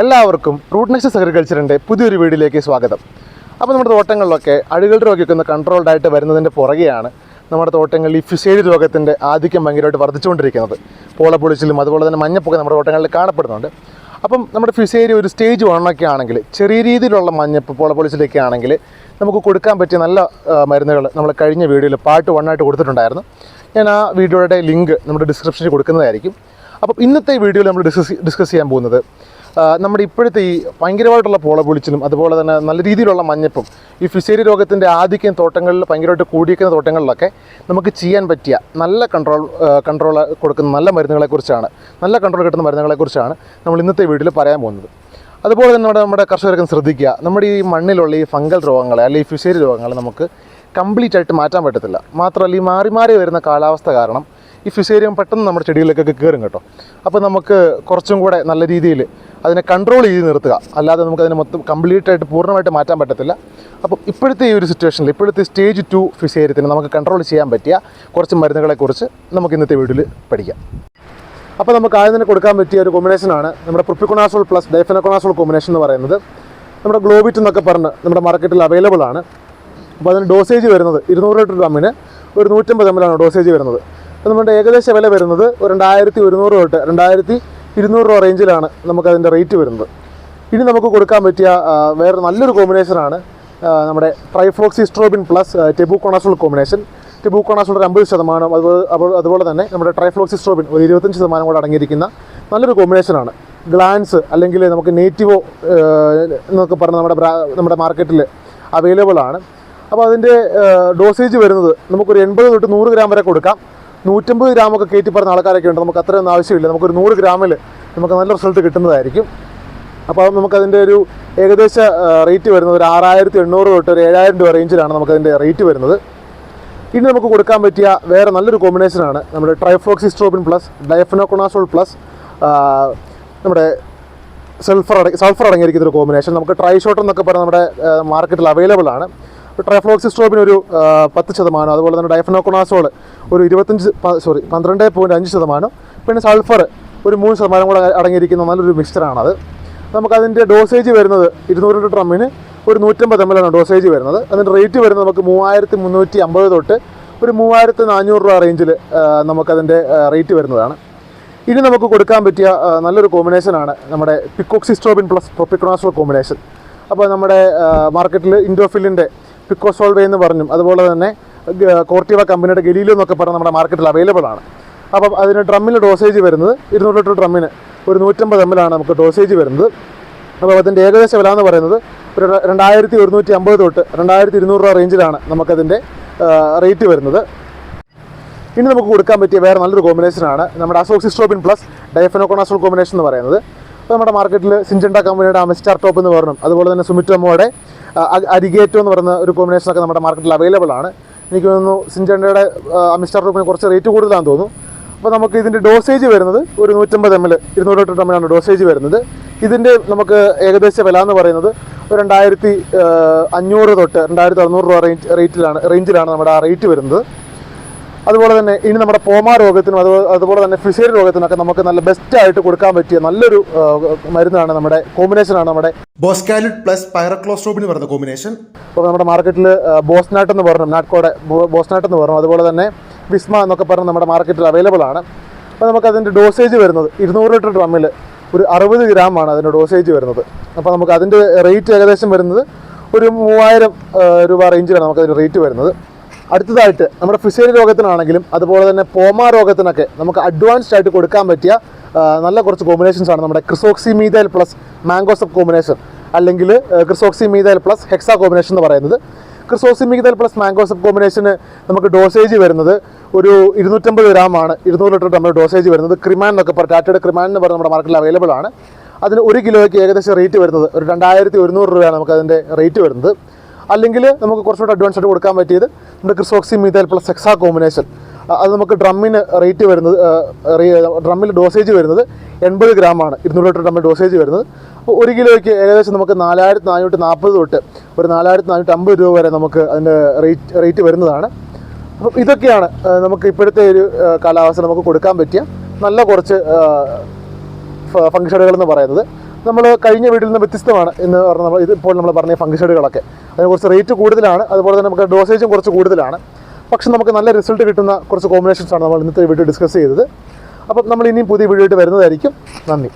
എല്ലാവർക്കും root next അഗ്രികൾച്ചറിന്റെ പുതിയൊരു വീഡിയോയിലേക്ക് സ്വാഗതം. അപ്പോൾ നമ്മുടെ തോട്ടങ്ങളിലൊക്കെ അഴുകളുടെ രോഗമൊക്കെ ഒന്ന് കൺട്രോൾഡ് ആയിട്ട് വരുന്നതിന്റെ പുറകെയാണ് നമ്മുടെ തോട്ടങ്ങളിൽ ഈ ഫിസൈഡ് രോഗത്തിന്റെ ആധിക്യം ഭയങ്കരമായിട്ട് വർദ്ധിച്ചുകൊണ്ടിരിക്കുന്നത്. പോളപ്പൊളിച്ചിലും അതുപോലെ തന്നെ മഞ്ഞപ്പൊക്കെ നമ്മുടെ തോട്ടങ്ങളിൽ കാണപ്പെടുന്നുണ്ട്. അപ്പം നമ്മുടെ ഫിഷേരി ഒരു സ്റ്റേജ് വണ്ണൊക്കെ ആണെങ്കിൽ ചെറിയ രീതിയിലുള്ള മഞ്ഞപ്പ് പോളപ്പൊളിച്ചിലൊക്കെ ആണെങ്കിൽ നമുക്ക് കൊടുക്കാൻ പറ്റിയ നല്ല മരുന്നുകൾ നമ്മൾ കഴിഞ്ഞ വീഡിയോയിൽ പാർട്ട് വണ്ണായിട്ട് കൊടുത്തിട്ടുണ്ടായിരുന്നു. ഞാൻ ആ വീഡിയോയുടെ ലിങ്ക് നമ്മുടെ ഡിസ്ക്രിപ്ഷനിൽ കൊടുക്കുന്നതായിരിക്കും. അപ്പം ഇന്നത്തെ വീഡിയോയിൽ നമ്മൾ ഡിസ്കസ് ഡിസ്കസ് ചെയ്യാൻ പോകുന്നത് നമ്മുടെ ഇപ്പോഴത്തെ ഈ ഭയങ്കരമായിട്ടുള്ള പോള പൊളിച്ചിലും അതുപോലെ തന്നെ നല്ല രീതിയിലുള്ള മഞ്ഞപ്പും ഈ ഫിസേരി രോഗത്തിന്റെ ആധിക്യം തോട്ടങ്ങളിൽ ഭയങ്കരമായിട്ട് കൂടിയിരിക്കുന്ന തോട്ടങ്ങളിലൊക്കെ നമുക്ക് ചെയ്യാൻ പറ്റിയ നല്ല കൺട്രോൾ കൺട്രോൾ കൊടുക്കുന്ന നല്ല മരുന്നുകളെക്കുറിച്ചാണ് നല്ല കൺട്രോൾ കിട്ടുന്ന മരുന്നുകളെക്കുറിച്ചാണ് നമ്മൾ ഇന്നത്തെ വീട്ടിൽ പറയാൻ പോകുന്നത്. അതുപോലെ തന്നെ നമ്മുടെ നമ്മുടെ കർഷകർക്ക് ശ്രദ്ധിക്കുക നമ്മുടെ ഈ മണ്ണിലുള്ള ഈ ഫംഗൽ രോഗങ്ങളെ അല്ലെങ്കിൽ ഫിഷേരി രോഗങ്ങളെ നമുക്ക് കംപ്ലീറ്റ് ആയിട്ട് മാറ്റാൻ പറ്റത്തില്ല. മാത്രമല്ല ഈ മാറി മാറി വരുന്ന കാലാവസ്ഥ കാരണം ഈ ഫിസേരിയം പെട്ടെന്ന് നമ്മുടെ ചെടികളിലേക്കൊക്കെ കയറും കേട്ടോ. അപ്പോൾ നമുക്ക് കുറച്ചും കൂടെ നല്ല രീതിയിൽ അതിനെ കൺട്രോൾ ചെയ്ത് നിർത്തുക. അല്ലാതെ നമുക്ക് അതിനെ മൊത്തം കംപ്ലീറ്റ് ആയിട്ട് പൂർണമായിട്ട് മാറ്റാൻ പറ്റത്തില്ല. അപ്പം ഇപ്പോഴത്തെ ഈ ഒരു സിറ്റുവേഷനിൽ ഇപ്പോഴത്തെ സ്റ്റേജ് ടു ഫിഷേരിയത്തിന് നമുക്ക് കൺട്രോൾ ചെയ്യാൻ പറ്റിയ കുറച്ച് മരുന്നുകളെക്കുറിച്ച് നമുക്ക് ഇന്നത്തെ വീഡിയോയിൽ പഠിക്കാം. അപ്പോൾ നമുക്ക് ആദ്യം തന്നെ കൊടുക്കാൻ പറ്റിയ ഒരു കോമ്പിനേഷനാണ് നമ്മുടെ പ്രിപ്പിക്കൊണാസോൾ പ്ലസ് ഡൈഫനക്കൊണാസോൾ കോമ്പിനേഷൻ എന്ന് പറയുന്നത്. നമ്മുടെ ഗ്ലോബിറ്റ് എന്നൊക്കെ പറഞ്ഞ് നമ്മുടെ മാർക്കറ്റിൽ അവൈലബിൾ ആണ്. അപ്പോൾ അതിന് ഡോസേജ് വരുന്നത് ഇരുന്നൂറ് ലിറ്റർ ഡ്രമ്മിന് ഒരു നൂറ്റമ്പത് എം ആണ് ഡോസേജ് വരുന്നത്. അപ്പോൾ നമ്മുടെ ഏകദേശ വില വരുന്നത് രണ്ടായിരത്തി ഒരുന്നൂറ് തൊട്ട് രണ്ടായിരത്തി ഇരുന്നൂറ് രൂപ റേഞ്ചിലാണ് നമുക്കതിന്റെ റേറ്റ് വരുന്നത്. ഇനി നമുക്ക് കൊടുക്കാൻ പറ്റിയ വേറെ നല്ലൊരു കോമ്പിനേഷനാണ് നമ്മുടെ ട്രൈഫ്ലോക്സിസ്ട്രോബിൻ പ്ലസ് ടെബുക്കോണാസോൾ കോമ്പിനേഷൻ ടെബുക്കോണാസോൾ ഒരു അമ്പത് ശതമാനം അതുപോലെ അതുപോലെ തന്നെ നമ്മുടെ ട്രൈഫ്ലോക്സിസ്ട്രോബിൻ ഒരു ഇരുപത്തഞ്ച് ശതമാനം കൂടെ അടങ്ങിയിരിക്കുന്ന നല്ലൊരു കോമ്പിനേഷനാണ് ഗ്ലാൻസ് അല്ലെങ്കിൽ നമുക്ക് നേറ്റീവോ എന്നൊക്കെ പറഞ്ഞ് നമ്മുടെ നമ്മുടെ മാർക്കറ്റിൽ അവൈലബിൾ ആണ്. അപ്പോൾ അതിന്റെ ഡോസേജ് വരുന്നത് നമുക്കൊരു എൺപത് തൊട്ട് നൂറ് ഗ്രാം വരെ കൊടുക്കാം. നൂറ്റമ്പത് ഗ്രാമൊക്കെ കയറ്റി പറഞ്ഞ ആൾക്കാരൊക്കെ ഉണ്ട്. നമുക്ക് അത്രയൊന്നും ആവശ്യമില്ല. നമുക്കൊരു നൂറ് ഗ്രാമിൽ നമുക്ക് നല്ല റിസൾട്ട് കിട്ടുന്നതായിരിക്കും. അപ്പോൾ നമുക്കതിന്റെ ഒരു ഏകദേശ റേറ്റ് വരുന്നത് ഒരു ആറായിരത്തി എണ്ണൂറ് തൊട്ട് ഒരു ഏഴായിരം രൂപ റേഞ്ചിലാണ് നമുക്കതിന്റെ റേറ്റ് വരുന്നത്. ഇനി നമുക്ക് കൊടുക്കാൻ പറ്റിയ വേറെ നല്ലൊരു കോമ്പിനേഷനാണ് നമ്മുടെ ട്രൈഫോക്സിസ്ട്രോബിൻ പ്ലസ് ഡയഫനോക്കൊണാസോൾ പ്ലസ് നമ്മുടെ സൾഫർ അടങ്ങി സൾഫർ അടങ്ങിയിരിക്കുന്ന ഒരു കോമ്പിനേഷൻ നമുക്ക് ട്രൈഷോട്ട് എന്നൊക്കെ പറഞ്ഞ് നമ്മുടെ മാർക്കറ്റിൽ അവൈലബിൾ ആണ്. ട്രൈഫ്ലോക്സിസ്ട്രോബിൻ ഒരു പത്ത് ശതമാനം അതുപോലെ തന്നെ ഡയഫനോക്കോണാസോൾ ഒരു ഇരുപത്തഞ്ച് സോറി പന്ത്രണ്ട് പോയിന്റ് അഞ്ച് ശതമാനം പിന്നെ സൾഫർ ഒരു മൂന്ന് ശതമാനം കൂടെ അടങ്ങിയിരിക്കുന്ന നല്ലൊരു മിക്സ്ചറാണത്. നമുക്കതിന്റെ ഡോസേജ് വരുന്നത് ഇരുന്നൂറ് ലിറ്റർ ഡ്രമ്മിന് ഒരു നൂറ്റമ്പത് എം ആണ് ഡോസേജ് വരുന്നത്. അതിന്റെ റേറ്റ് വരുന്നത് നമുക്ക് മൂവായിരത്തി മുന്നൂറ്റി അമ്പത് തൊട്ട് ഒരു മൂവായിരത്തി നാനൂറ് രൂപ റേഞ്ചിൽ നമുക്കതിന്റെ റേറ്റ് വരുന്നതാണ്. ഇനി നമുക്ക് കൊടുക്കാൻ പറ്റിയ നല്ലൊരു കോമ്പിനേഷനാണ് നമ്മുടെ പിക്കോക്സിസ്ട്രോബിൻ പ്ലസ് പ്രൊപ്പിക്രോണാസോൾ കോമ്പിനേഷൻ അപ്പോൾ നമ്മുടെ മാർക്കറ്റിൽ ഇൻഡോഫിലിന്റെ പിക്കോസോൾവേ എന്ന് പറഞ്ഞും അതുപോലെ തന്നെ കോർട്ടിവ കമ്പനിയുടെ ഗലീലോ എന്നൊക്കെ പറഞ്ഞ് നമ്മുടെ മാർക്കറ്റിൽ അവൈലബിൾ ആണ്. അപ്പം അതിന് ഡ്രമ്മിൽ ഡോസേജ് വരുന്നത് ഇരുന്നൂറ് ലിറ്റർ ഡ്രമ്മിന് ഒരു നൂറ്റമ്പത് എം ആണ് നമുക്ക് ഡോസേജ് വരുന്നത്. അപ്പോൾ അതിന്റെ ഏകദേശ വില എന്ന് പറയുന്നത് ഒരു രണ്ടായിരത്തി ഒരുന്നൂറ്റി അമ്പത് തൊട്ട് രണ്ടായിരത്തി ഇരുന്നൂറ് രൂപ റേഞ്ചിലാണ് നമുക്കതിന്റെ റേറ്റ് വരുന്നത്. ഇനി നമുക്ക് കൊടുക്കാൻ പറ്റിയ വേറെ നല്ലൊരു കോമ്പിനേഷനാണ് നമ്മുടെ അസോക്സിസ്ട്രോബിൻ പ്ലസ് ഡയഫനോക്കോണാസോൾ കോമ്പിനേഷൻ എന്ന് പറയുന്നത്. അപ്പോൾ നമ്മുടെ മാർക്കറ്റിൽ സിഞ്ചണ്ട കമ്പനിയുടെ അമിസ്റ്റാർ ടോപ്പ് എന്ന് പറഞ്ഞു അതുപോലെ തന്നെ സുമിറ്റോമോയുടെ അരിഗേറ്റോ എന്ന് പറയുന്ന ഒരു കോമ്പിനേഷനൊക്കെ നമ്മുടെ മാർക്കറ്റിൽ അവൈലബിൾ ആണ്. എനിക്ക് തോന്നുന്നു സിഞ്ചണ്ടയുടെ മിസ്റ്റർ റൂപ്പിന് കുറച്ച് റേറ്റ് കൂടുതലാണെന്ന് തോന്നുന്നു. അപ്പോൾ നമുക്ക് ഇതിന്റെ ഡോസേജ് വരുന്നത് ഒരു നൂറ്റമ്പത് എം എൽ ഇരുന്നൂറ് എൽ ആണ് ഡോസേജ് വരുന്നത്. ഇതിന്റെ നമുക്ക് ഏകദേശ വില എന്ന് പറയുന്നത് ഒരു രണ്ടായിരത്തി അഞ്ഞൂറ് തൊട്ട് രണ്ടായിരത്തി അറുന്നൂറ് രൂപ റേഞ്ച് റേറ്റിലാണ് റേഞ്ചിലാണ് നമ്മുടെ ആ റേറ്റ് വരുന്നത്. അതുപോലെ തന്നെ ഇനി നമ്മുടെ പോമാ രോഗത്തിനും അതുപോലെ അതുപോലെ തന്നെ ഫിസേരി രോഗത്തിനൊക്കെ നമുക്ക് നല്ല ബെസ്റ്റ് ആയിട്ട് കൊടുക്കാൻ പറ്റിയ നല്ലൊരു മരുന്നാണ് നമ്മുടെ കോമ്പിനേഷനാണ് നമ്മുടെ ബോസ്കാലിഡ് പ്ലസ് പൈറക്ലോസ്ട്രോബിന് പറഞ്ഞ കോമ്പിനേഷൻ ഇപ്പോൾ നമ്മുടെ മാർക്കറ്റിൽ ബോസ്നാട്ട് എന്ന് പറഞ്ഞു നാട്കോടെ ബോസ്നാട്ട് എന്ന് പറഞ്ഞു അതുപോലെ തന്നെ വിസ്മ എന്നൊക്കെ പറഞ്ഞ് നമ്മുടെ മാർക്കറ്റിൽ അവൈലബിൾ ആണ്. അപ്പോൾ നമുക്ക് അതിന്റെ ഡോസേജ് വരുന്നത് ഇരുന്നൂറ് ലിറ്റർ ഡ്രമ്മിൽ ഒരു അറുപത് ആണ് അതിന്റെ ഡോസേജ് വരുന്നത്. അപ്പോൾ നമുക്ക് അതിന്റെ റേറ്റ് ഏകദേശം വരുന്നത് ഒരു മൂവായിരം രൂപ റേഞ്ചിലാണ് നമുക്ക് അതിന്റെ റേറ്റ് വരുന്നത്. അടുത്തതായിട്ട് നമ്മുടെ ഫിസേരി രോഗത്തിനാണെങ്കിലും അതുപോലെ തന്നെ പോമ രോഗത്തിനൊക്കെ നമുക്ക് അഡ്വാൻസ്ഡ് ആയിട്ട് കൊടുക്കാൻ പറ്റിയ നല്ല കുറച്ച് കോമ്പിനേഷൻസ് ആണ് നമ്മുടെ kresoxim methyl plus mancozeb combination അല്ലെങ്കിൽ kresoxim methyl plus hexa combination എന്ന് പറയുന്നത്. ക്രിസോക്സി മീതൈൽ പ്ലസ് മാംഗോസപ്പ് കോമ്പിനേഷന് നമുക്ക് ഡോസേജ് വരുന്നത് ഒരു ഇരുന്നൂറ്റമ്പത് ഗ്രാമാണ് ഇരുന്നൂറ് ലിറ്റർ നമ്മുടെ ഡോസേജ് വരുന്നത്. ക്രിമാൻ എന്നൊക്കെ പറയും ടാറ്റയുടെ ക്രിമാൻ എന്ന് പറഞ്ഞ നമ്മുടെ മാർക്കറ്റിൽ അവൈലബിൾ ആണ്. അതിന് ഒരു കിലോയ്ക്ക് ഏകദേശം റേറ്റ് വരുന്നത് ഒരു രണ്ടായിരത്തി ഒരുന്നൂറ് രൂപയാണ് നമുക്ക് അതിന്റെ റേറ്റ് വരുന്നത്. അല്ലെങ്കിൽ നമുക്ക് കുറച്ചുകൂടെ അഡ്വാൻസ് ആയിട്ട് കൊടുക്കാൻ പറ്റിയത് നമ്മുടെ ക്രിസോക്സി മീതേൽ പ്ലസ് എക്സാ കോമ്പിനേഷൻ അത് നമുക്ക് ഡ്രമ്മിന് റേറ്റ് വരുന്നത് ഡ്രമ്മിൽ ഡോസേജ് വരുന്നത് എൺപത് ഗ്രാമാണ് ഇരുന്നൂറ് ലിറ്റർ ഡ്രമ്മിൽ ഡോസേജ് വരുന്നത്. അപ്പോൾ ഒരു കിലോയ്ക്ക് ഏകദേശം നമുക്ക് നാലായിരത്തി നാനൂറ്റി നാൽപ്പത് തൊട്ട് ഒരു നാലായിരത്തി നാനൂറ്റി രൂപ വരെ നമുക്ക് അതിന്റെ റേറ്റ് റേറ്റ് വരുന്നതാണ്. അപ്പം ഇതൊക്കെയാണ് നമുക്ക് ഇപ്പോഴത്തെ ഒരു കാലാവസ്ഥ നമുക്ക് കൊടുക്കാൻ പറ്റിയ നല്ല കുറച്ച് ഫംഗ്ഷനുകൾ എന്ന് പറയുന്നത്. നമ്മൾ കഴിഞ്ഞ വീട്ടിൽ നിന്ന് വ്യത്യസ്തമാണ് എന്ന് പറഞ്ഞാൽ നമ്മൾ ഇത് ഇപ്പോൾ നമ്മൾ പറഞ്ഞ ഫംഗ്ഷനുകളൊക്കെ അതിന് കുറച്ച് റേറ്റ് കൂടുതലാണ് അതുപോലെ തന്നെ നമുക്ക് ഡോസേജും കുറച്ച് കൂടുതലാണ്. പക്ഷെ നമുക്ക് നല്ല റിസൾട്ട് കിട്ടുന്ന കുറച്ച് കോമ്പിനേഷൻസാണ് നമ്മൾ ഇന്നത്തെ വീഡിയോ ഡിസ്കസ് ചെയ്തത്. അപ്പം നമ്മൾ ഇനിയും പുതിയ വീഡിയോ ആയിട്ട് വരുന്നതായിരിക്കും. നന്ദി.